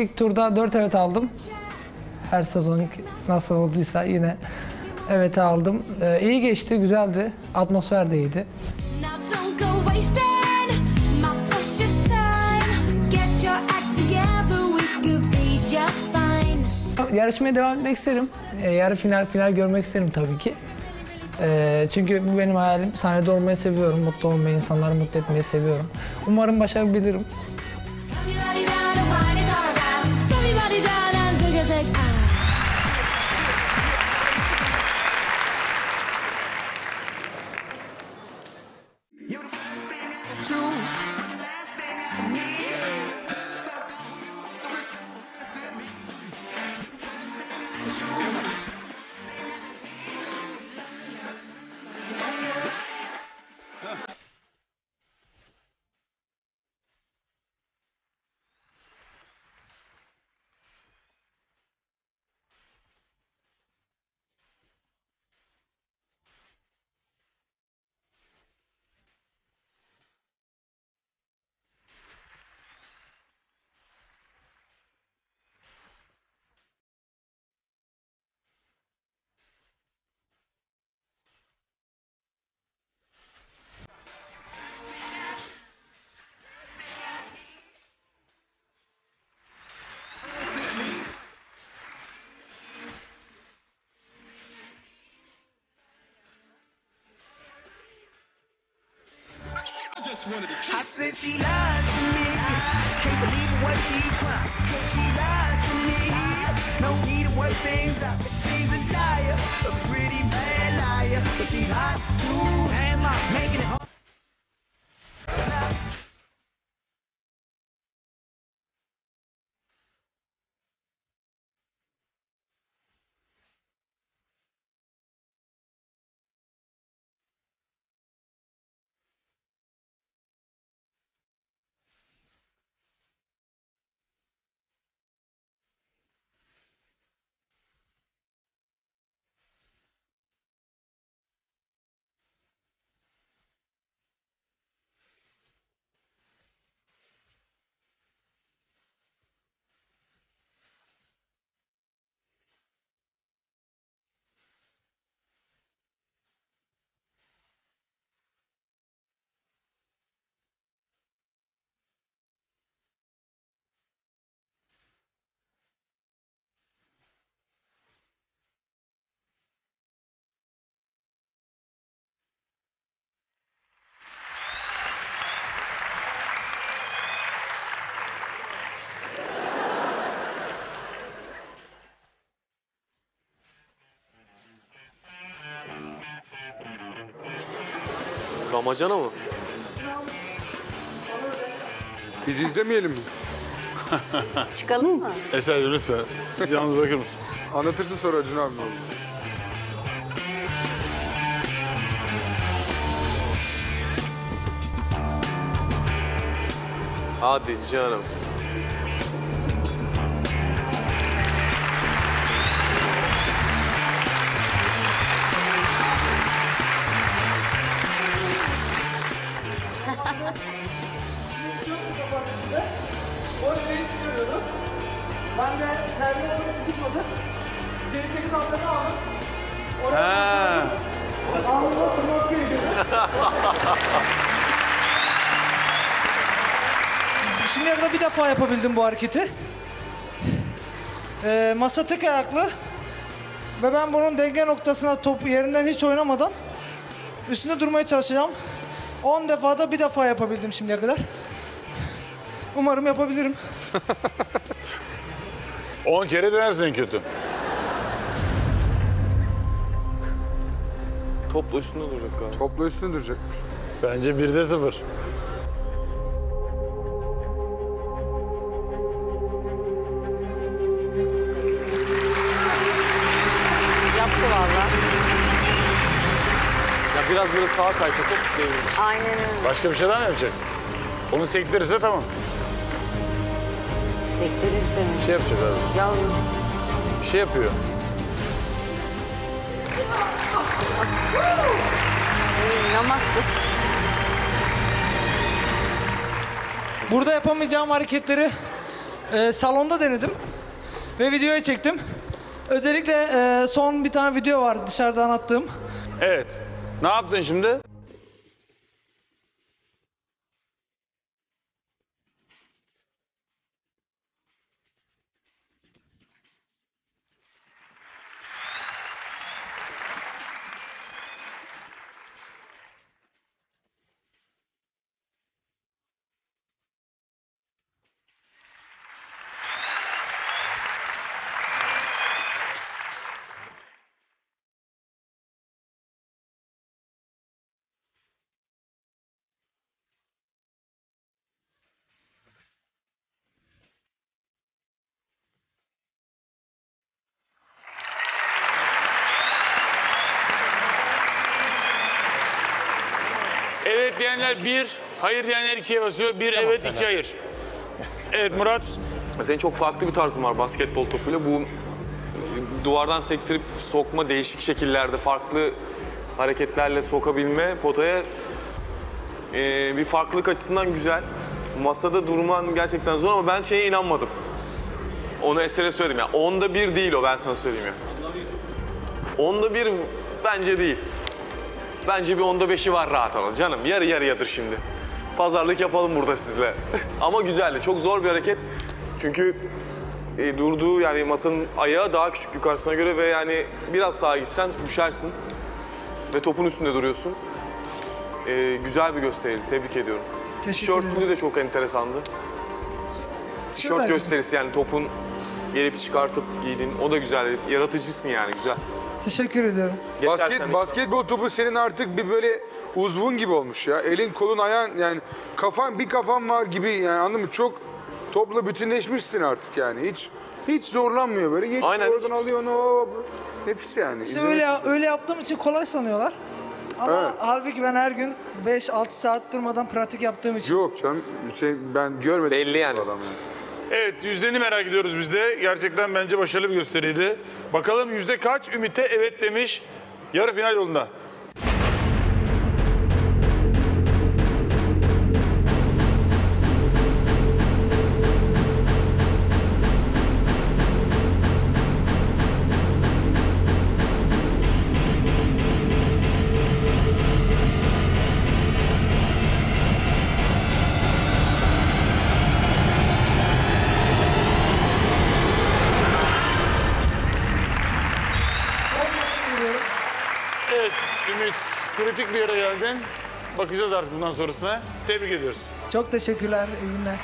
ilk turda 4 evet aldım. Her sezon nasıl olduysa yine evet aldım. Ee, iyi geçti, güzeldi. Atmosfer de iyiydi. Yarışmaya devam etmek isterim. Ee, yarı final final görmek isterim tabii ki. Ee, çünkü bu benim hayalim. Sahnede olmayı seviyorum, mutlu olmayı, insanları mutlu etmeyi seviyorum. Umarım başarabilirim. I said she lied to me. Can't believe what she cried. Cause she lied to me. No need to work things out. She's a liar, a pretty bad liar. But she's Damacana mı? Biz izlemeyelim mi? Çıkalım mı? Eser'cim lütfen. Bizi yalnız bırakır mısın? Anlatırsın sonra Acun abi ne olur. Hadi canım. Ben de terbiye olarak çıkmadı. Geri 8 haftanı aldım. Ha. Şimdiye kadar bir defa yapabildim bu hareketi. Ee, masa tek ayaklı. Ve ben bunun denge noktasına topu yerinden hiç oynamadan üstünde durmaya çalışacağım. 10 defada bir defa yapabildim şimdiye kadar. Umarım yapabilirim. 10 kere denersin en kötü. Topla üstünde duracak galiba. Topla üstüne duracakmış. Bence 1'de 0. Yaptı valla. Biraz böyle sağa kaysa top devrilir. Aynen öyle. Başka bir şey daha mı yapacak? Onu sektirirse tamam. Sektirirse mi? Bir şey yapacak abi. Yavrum. Bir şey yapıyor. Namaz kıl. Burada yapamayacağım hareketleri Ee, salonda denedim ve videoya çektim. Özellikle e, son bir tane video var dışarıdan attığım. Evet. Ne yaptın şimdi? Evet diyenler bir, hayır diyenler ikiye basıyor. Bir evet, iki hayır. Evet Murat. Senin çok farklı bir tarzın var basketbol topuyla. Bu duvardan sektirip sokma değişik şekillerde farklı hareketlerle sokabilme potaya e, bir farklılık açısından güzel. Masada durman gerçekten zor ama ben şeye inanmadım. Onu Eser'e söyledim ya. Onda bir değil o ben sana söyleyeyim ya. Onda bir bence değil. Bence bir onda beşi var rahat olun. Canım yarı yarıyadır şimdi. Pazarlık yapalım burada sizle. Ama güzeldi. Çok zor bir hareket. Çünkü e, durduğu yani masanın ayağı daha küçük yukarısına göre ve yani biraz sağa gitsen düşersin. Ve topun üstünde duruyorsun. E, güzel bir gösteriydi. Tebrik ediyorum. Teşekkür ederim. de çok enteresandı. Tişört gösterisi yani topun gelip çıkartıp giydin. O da güzeldi. Yaratıcısın yani güzel. Teşekkür ediyorum. Geçersen Basket, basketbol topu senin artık bir böyle uzvun gibi olmuş ya. Elin kolun ayağın yani kafan bir kafan var gibi yani anladın mı? Çok topla bütünleşmişsin artık yani. Hiç hiç zorlanmıyor böyle. Geçiyor Aynen, oradan hiç- alıyor onu. hop. Nefis yani. İşte öyle öyle yaptığım için kolay sanıyorlar. Ama Evet. halbuki ben her gün 5-6 saat durmadan pratik yaptığım için. Yok canım Hüseyin ben görmedim. Belli yani. bu adamı. Evet yüzdeni merak ediyoruz biz de. Gerçekten bence başarılı bir gösteriydi. Bakalım yüzde kaç Ümit'e evet demiş yarı final yolunda. Evet Ümit kritik bir yere geldin. Bakacağız artık bundan sonrasına. Tebrik ediyoruz. Çok teşekkürler. İyi günler.